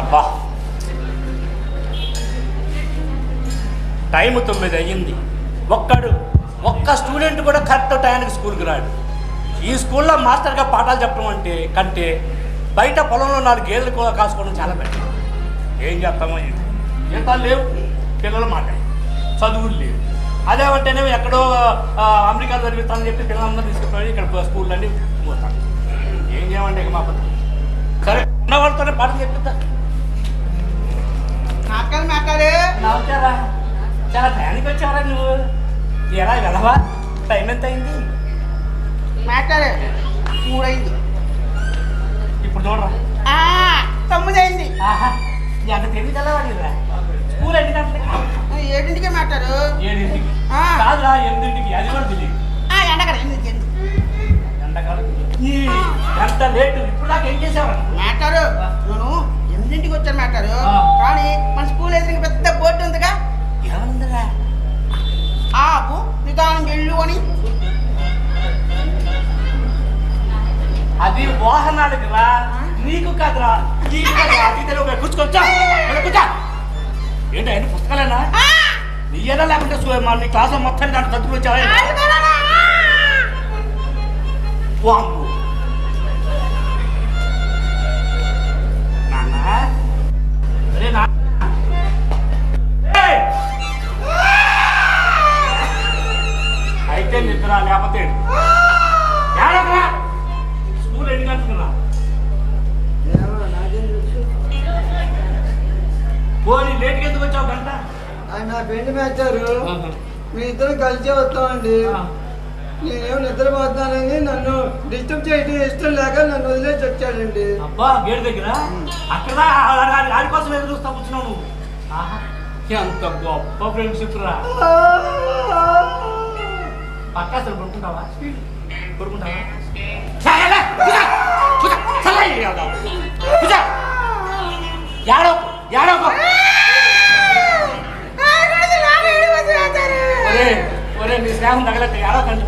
అబ్బా. టైం తొమ్మిది అయ్యింది ఒక్కడు ఒక్క స్టూడెంట్ కూడా కరెక్ట్ టైంకి స్కూల్కి రాడు. ఈ స్కూల్లో మాస్టర్గా పాఠాలు చెప్పడం అంటే కంటే బయట పొలంలో నాలుగు గేదెలు కూడా కాసుకోవడం చాలా బెటర్. ఏం చేస్తామో జీతాలు లేవు పిల్లలు మాట. చదువులు లేవు. అదేమంటేనే ఎక్కడో అమెరికా చదివిస్తానని చెప్పి పిల్లలందరూ తీసుకుపోయి ఇక్కడ స్కూల్ అన్ని పోతాను ఏం చేయమంటే ఇక మా పద్ధతి. సరే ఉన్న వాళ్ళతోనే పాఠం చెప్పిద్దా. వచ్చావరా నువ్వు? ఎలా వెళ్ళవా టైం ఎంత అయింది మాట్లాడు. మూడైంది. ఇప్పుడు చూడరా. ఆ, తొమ్మిది అయింది ఆహా ఎంత తెలివి తెల్లవాడిరా స్కూల్ ఎన్ని గంటలకి? ఏడింటికే మాట్లాడు. ఏడింటికి. కాదురా ఎనిమిదింటికి. అది కూడా తెలియదు. ఆ, ఎండకడ ఎనిమిది ఎంత లేటు. ఇప్పుడు దాకా ఏం చేసావరా? మాట్లాడు. నేను ఎనిమిదింటికి వచ్చాను మాట్లాడు. కానీ మన స్కూల్ ఎదురుగా పెద్ద బోర్డు ఉందిగా. నిదానం వెళ్ళు అని. అది వాహనాలకు రా. నీకు కాదురా. కూర్చోవచ్చా కూర్చో ఏంటి ఆయన పుస్తకాలేనా? నీ ఏదో లేకుంటే నీ క్లాస్ మొత్తం దాంట్లో చదువు వచ్చావా? వాంగు నాన్న ఆయన బెండ్ మేచారు? మీ ఇద్దరు కలిసి వస్తామండి. నేనేమో నిద్రపోతున్నానని నన్ను డిస్టర్బ్ చేయడం ఇష్టం లేక నన్ను వదిలేసి వచ్చాడండి అబ్బా గేట్ దగ్గర? అక్కడ ఆడి కోసం ఎదురు చూస్తా కూర్చున్నావు ఎంత గొప్ప ఫ్రెండ్షిప్ రా. పక్క అసలు కొడుకుంటావా కొడుకుంటావా స్నేహం తగలట్టు ఏడవకండి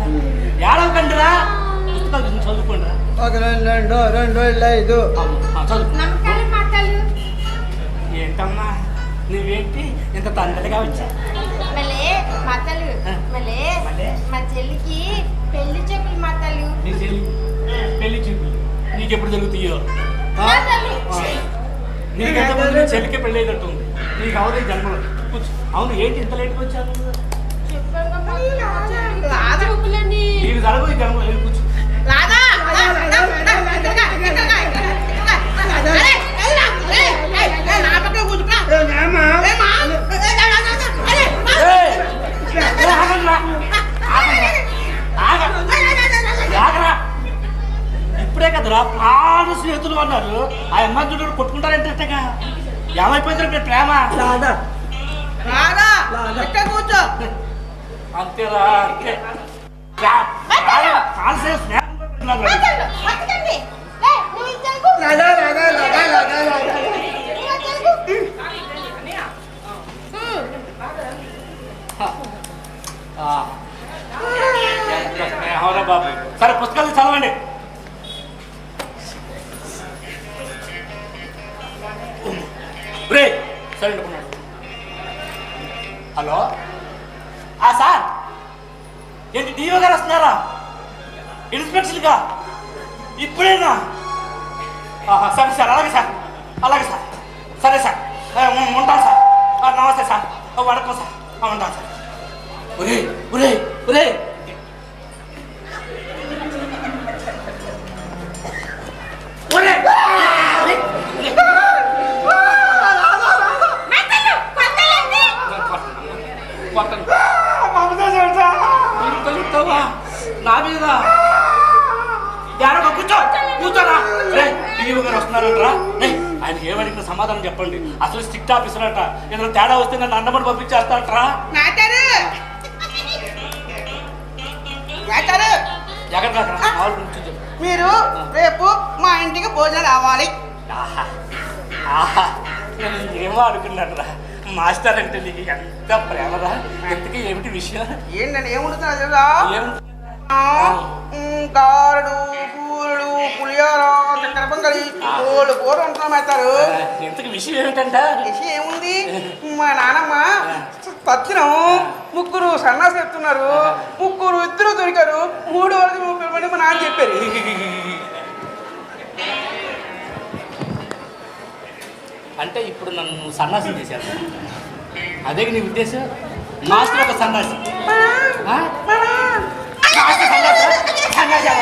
ఏడవకండిరా పుస్తకాలు చూసి చదువుకోండిరా. ఒక రెండు రెండు రెండు రెండు ఐదు. చదువు ఏంటమ్మా? నువ్వేంటి? ఇంత తండ్రిగా వచ్చా? మళ్ళీ మాటలు మళ్ళీ? మా చెల్లికి పెళ్ళి చెప్పులు మాటలు నీ చెల్లి పెళ్ళి చూపు నీకెప్పుడు జరుగుతాయో? ఆ? మాటలు ఆ. నీకంటే ముందు నీ చెల్లికి పెళ్ళి అయినట్టు ఉంది నీకు అవదే జన్మలో? కూర్చో. అవును ఏంటి ఇంత లేట్గా వచ్చాను ఇప్పుడే కదరా ప్రాణ స్నేహితులు అన్నారు ఆ అమ్మాయి చూడు కొట్టుకుంటారంటగా ఏమైపోయింది ప్రేమ రాదా రాదా? కూర్చో అంతేరా అంతే. ప్రా- ప్రాణ- ప్రాణసేన స్నేహం కొట్టుకున్నారు రా. మాటలు పక్కకండి ఏయ్, నువ్వు ఇది తెలుగు రాదా రాదా రాదా రాదా రాదా నువ్వు అది తెలుగు ఆ. ఎంత స్నేహంరా బాబు? సరే పుస్తకాలు చదవండి. రే సరే హలో? ఆ సార్. ఏంటి డిఓ గారు వస్తున్నారా? ఇన్స్పెక్షన్గా ఇప్పుడేనా? ఆహా, సరే సార్ అలాగే సార్. అలాగే సార్. సరే సార్. ఉంటాను సార్. నమస్తే సార్. వడకం సార్. ఉంటాను సార్. ఒరే ఒరే ఒరే డిఓ గారు వస్తున్నారంటరా. రే ఆయనకి ఏమడిగిన సమాధానం చెప్పండి. అసలు స్ట్రిక్ట్ ఆఫీసర్ అంట. ఏదైనా తేడా వస్తే నన్ను అన్నమని పంపించేస్తారట్రా. మీరు రేపు మా ఇంటికి భోజనం రావాలి. నేను ఏమో అనుకున్నాను మాస్టర్ అంటే నీకు ఎంత ప్రేమరా? ఎంతకీ ఏమిటి విషయం? ఏంటండి? ఏముంటుందో తెలుసా? ఏం గారెడు పులిహోర. పొంగలి కోళ్ళు కూర వంటలు పెడతారు. ఇంతకు విషయం ఏమిటంట? విషయం ఏముంది? మా నానమ్మ తత్తినం ముగ్గురు సన్నాసి చెప్తున్నారు. ముగ్గురు ఇద్దరు దొరికారు. మూడు వరకు మా నాన్న చెప్పారు. అంటే ఇప్పుడు నన్ను సన్నాసం చేశాను అదే నీ ఉద్దేశం? మాస్టర్ ఒక సన్నాసి. సన్నాసా?